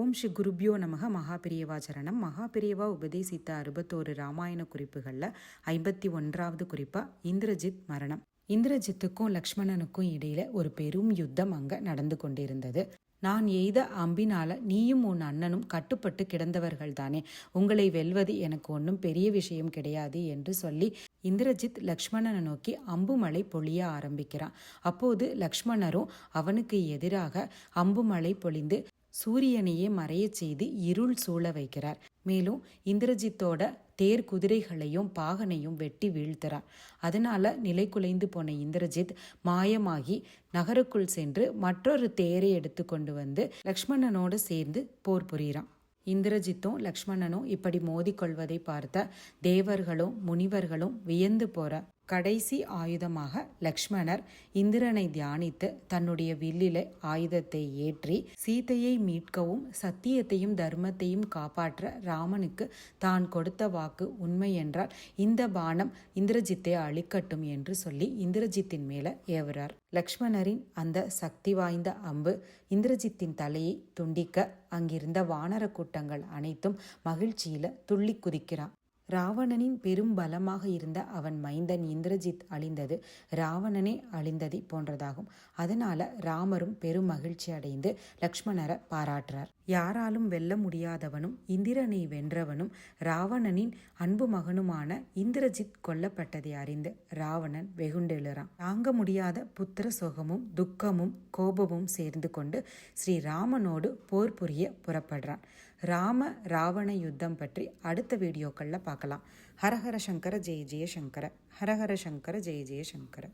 ஓம் ஸ்ரீ குருபியோ நமக. மகாபிரியவா சரணம். மகாபிரியவா உபதேசித்த அறுபத்தோரு ராமாயண குறிப்புகளில் ஐம்பத்தி ஒன்றாவது குறிப்பாக இந்திரஜித் மரணம். இந்திரஜித்துக்கும் லக்ஷ்மணனுக்கும் இடையில ஒரு பெரும் யுத்தம் அங்க நடந்து கொண்டிருந்தது. நான் எய்த அம்பினால நீயும் உன் அண்ணனும் கட்டுப்பட்டு கிடந்தவர்கள் தானே. உங்களை வெல்வது எனக்கு ஒன்றும் பெரிய விஷயம் கிடையாது என்று சொல்லி இந்திரஜித் லக்ஷ்மணனை நோக்கி அம்புமலை பொழிய ஆரம்பிக்கிறான். அப்போது லக்ஷ்மணரும் அவனுக்கு எதிராக அம்புமலை பொழிந்து சூரியனையே மறையச் செய்து இருள் சூழ வைக்கிறார். மேலும் இந்திரஜித்தோட தேர் குதிரைகளையும் பாகனையும் வெட்டி வீழ்த்துறார். அதனால நிலை குலைந்து போன இந்திரஜித் மாயமாகி நகருக்குள் சென்று மற்றொரு தேரை எடுத்து கொண்டு வந்து லக்ஷ்மணனோடு சேர்ந்து போர் புரிகிறான். இந்திரஜித்தும் லக்ஷ்மணனும் இப்படி மோதிக்கொள்வதை பார்த்த தேவர்களும் முனிவர்களும் வியந்து போற கடைசி ஆயுதமாக லக்ஷ்மணர் இந்திரனை தியானித்து தன்னுடைய வில்லிலே ஆயுதத்தை ஏற்றி சீதையை மீட்கவும் சத்தியத்தையும் தர்மத்தையும் காப்பாற்ற ராமனுக்கு தான் கொடுத்த வாக்கு உண்மை என்றால் இந்த பானம் இந்திரஜித்தை அழிக்கட்டும் என்று சொல்லி இந்திரஜித்தின் மேல ஏவுறார். லக்ஷ்மணரின் அந்த சக்தி வாய்ந்த அம்பு இந்திரஜித்தின் தலையை துண்டிக்க அங்கிருந்த வானர கூட்டங்கள் அனைத்தும் மகிழ்ச்சியில துள்ளி குதிக்கிறான். ராவணனின் பெரும் பலமாக இருந்த அவன் மைந்தன் இந்திரஜித் அழிந்தது. ராவணனே அழிந்ததை போன்றதாகும். அதனால ராமரும் பெரும் மகிழ்ச்சி அடைந்து லக்ஷ்மணரை பாராட்டுறார். யாராலும் வெல்ல முடியாதவனும் இந்திரனை வென்றவனும் ராவணனின் அன்பு மகனுமான இந்திரஜித் கொல்லப்பட்டதை அறிந்து ராவணன் வெகுண்டெழுறான். தாங்க முடியாத புத்திர சுகமும் துக்கமும் கோபமும் சேர்ந்து கொண்டு ஸ்ரீ ராமனோடு போர் புரிய புறப்படுறான். ராம ராவண யுத்தம் பற்றி அடுத்த வீடியோக்களில் பார்க்கலாம். ஹரஹர சங்கர ஜெய ஜெய சங்கர. ஹரஹர சங்கர ஜெய ஜெய சங்கர.